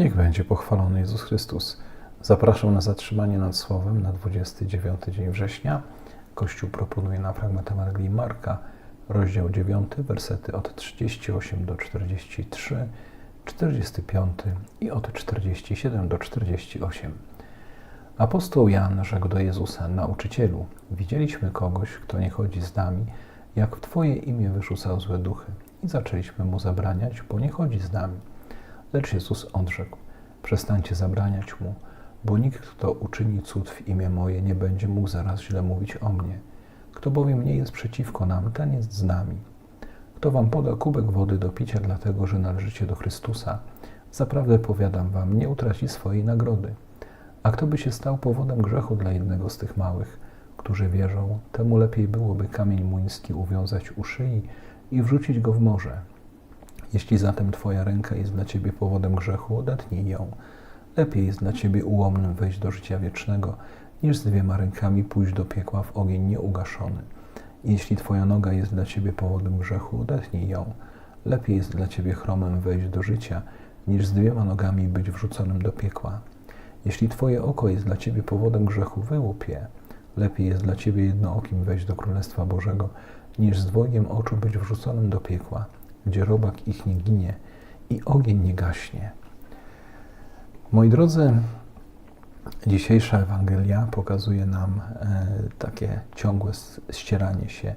Niech będzie pochwalony Jezus Chrystus. Zapraszam na zatrzymanie nad Słowem na 29 dzień września. Kościół proponuje na fragment Ewangelii Marka, rozdział 9, wersety od 38 do 43, 45 i od 47 do 48. Apostoł Jan rzekł do Jezusa, nauczycielu, widzieliśmy kogoś, kto nie chodzi z nami, jak w Twoje imię wyrzucał złe duchy i zaczęliśmy mu zabraniać, bo nie chodzi z nami. Lecz Jezus odrzekł, przestańcie zabraniać mu, bo nikt, kto uczyni cud w imię moje, nie będzie mógł zaraz źle mówić o mnie. Kto bowiem nie jest przeciwko nam, ten jest z nami. Kto wam poda kubek wody do picia, dlatego że należycie do Chrystusa, zaprawdę powiadam wam, nie utraci swojej nagrody. A kto by się stał powodem grzechu dla jednego z tych małych, którzy wierzą, temu lepiej byłoby kamień młyński uwiązać u szyi i wrzucić go w morze. Jeśli zatem Twoja ręka jest dla Ciebie powodem grzechu, odetnij ją. Lepiej jest dla Ciebie ułomnym wejść do życia wiecznego, niż z dwiema rękami pójść do piekła w ogień nieugaszony. Jeśli Twoja noga jest dla Ciebie powodem grzechu, odetnij ją. Lepiej jest dla Ciebie chromem wejść do życia, niż z dwiema nogami być wrzuconym do piekła. Jeśli Twoje oko jest dla Ciebie powodem grzechu, wyłup je. Lepiej jest dla Ciebie jednookim wejść do Królestwa Bożego, niż z dwojgiem oczu być wrzuconym do piekła, gdzie robak ich nie ginie i ogień nie gaśnie. Moi drodzy, dzisiejsza Ewangelia pokazuje nam e, takie ciągłe ścieranie się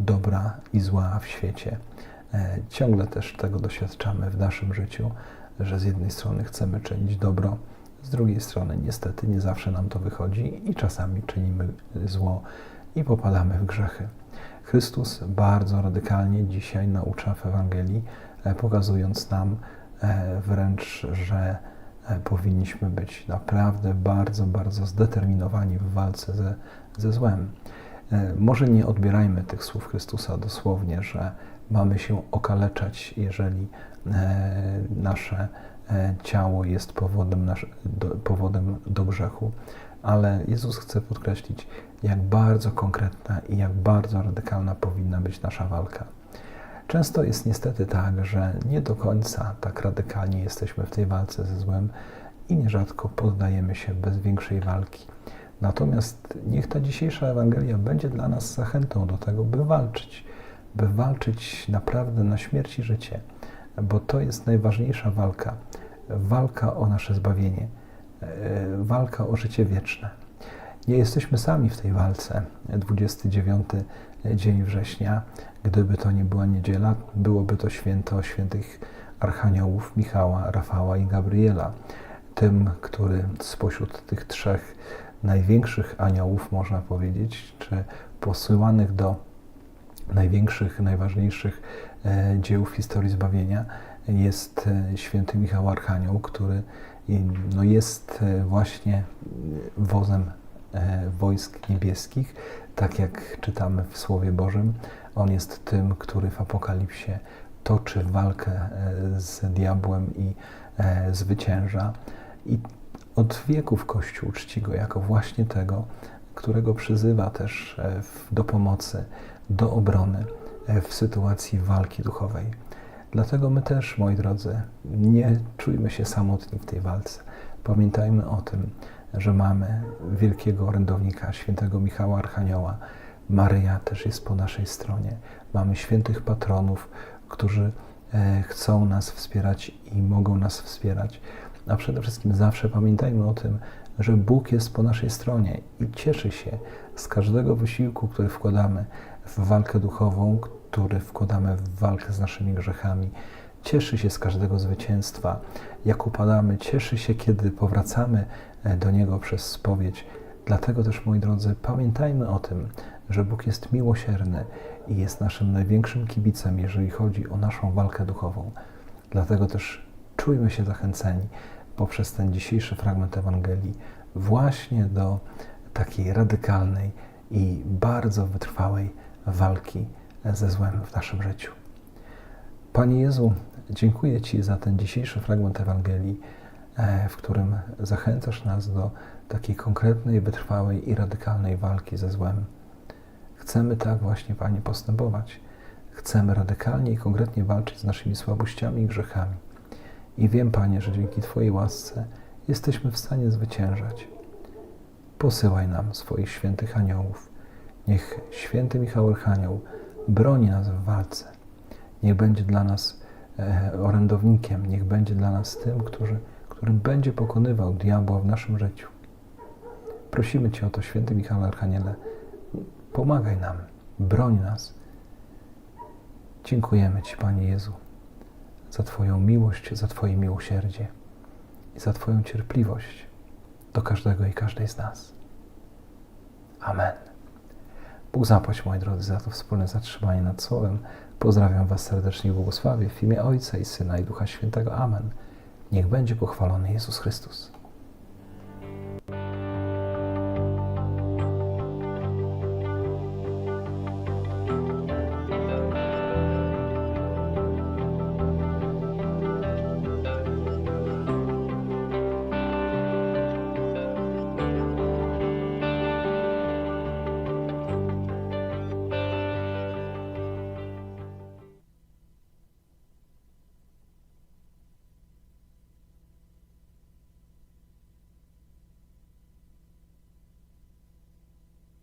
dobra i zła w świecie. E, ciągle też tego doświadczamy w naszym życiu, że z jednej strony chcemy czynić dobro, z drugiej strony niestety nie zawsze nam to wychodzi i czasami czynimy zło i popadamy w grzechy. Chrystus bardzo radykalnie dzisiaj naucza w Ewangelii, e, pokazując nam wręcz, że powinniśmy być naprawdę bardzo, bardzo zdeterminowani w walce ze, ze złem. Może nie odbierajmy tych słów Chrystusa dosłownie, że mamy się okaleczać, jeżeli nasze ciało jest powodem, nasz, do, powodem do grzechu, ale Jezus chce podkreślić, jak bardzo konkretna i jak bardzo radykalna powinna być nasza walka. Często jest niestety tak, że nie do końca tak radykalnie jesteśmy w tej walce ze złem i nierzadko poddajemy się bez większej walki. Natomiast niech ta dzisiejsza Ewangelia będzie dla nas zachętą do tego, by walczyć, by walczyć naprawdę na śmierć i życie, bo to jest najważniejsza walka walka o nasze zbawienie, walka o życie wieczne. Nie jesteśmy sami w tej walce. 29 dzień września, gdyby to nie była niedziela, byłoby to święto świętych archaniołów Michała, Rafała i Gabriela. Tym, który spośród tych trzech największych aniołów, można powiedzieć, czy posyłanych do największych, najważniejszych dzieł w historii zbawienia, jest święty Michał Archanioł, który no, jest właśnie wozem wojsk niebieskich, tak jak czytamy w Słowie Bożym. On jest tym, który w Apokalipsie toczy walkę z diabłem i zwycięża. I od wieków Kościół czci go jako właśnie tego, którego przyzywa też do pomocy, do obrony w sytuacji walki duchowej. Dlatego my też, moi drodzy, nie czujmy się samotni w tej walce. Pamiętajmy o tym, że mamy wielkiego orędownika, świętego Michała Archanioła. Maryja też jest po naszej stronie. Mamy świętych patronów, którzy chcą nas wspierać i mogą nas wspierać. A przede wszystkim zawsze pamiętajmy o tym, że Bóg jest po naszej stronie i cieszy się z każdego wysiłku, który wkładamy w walkę duchową, który wkładamy w walkę z naszymi grzechami. Cieszy się z każdego zwycięstwa. Jak upadamy, cieszy się, kiedy powracamy do Niego przez spowiedź. Dlatego też, moi drodzy, pamiętajmy o tym, że Bóg jest miłosierny i jest naszym największym kibicem, jeżeli chodzi o naszą walkę duchową. Dlatego też czujmy się zachęceni poprzez ten dzisiejszy fragment Ewangelii właśnie do takiej radykalnej i bardzo wytrwałej walki ze złem w naszym życiu. Panie Jezu, dziękuję Ci za ten dzisiejszy fragment Ewangelii, w którym zachęcasz nas do takiej konkretnej, wytrwałej i radykalnej walki ze złem. Chcemy tak właśnie, Panie, postępować. Chcemy radykalnie i konkretnie walczyć z naszymi słabościami i grzechami. I wiem, Panie, że dzięki Twojej łasce jesteśmy w stanie zwyciężać. Posyłaj nam swoich świętych aniołów. Niech święty Michał Archanioł broni nas w walce. Niech będzie dla nas e, orędownikiem, niech będzie dla nas tym, który, który będzie pokonywał diabła w naszym życiu. Prosimy Cię o to, święty Michał Archaniele, pomagaj nam, broń nas. Dziękujemy Ci, Panie Jezu, za Twoją miłość, za Twoje miłosierdzie i za Twoją cierpliwość do każdego i każdej z nas. Amen. Bóg zapłać, moi drodzy, za to wspólne zatrzymanie nad Słowem. Pozdrawiam Was serdecznie i błogosławię w imię Ojca i Syna i Ducha Świętego. Amen. Niech będzie pochwalony Jezus Chrystus.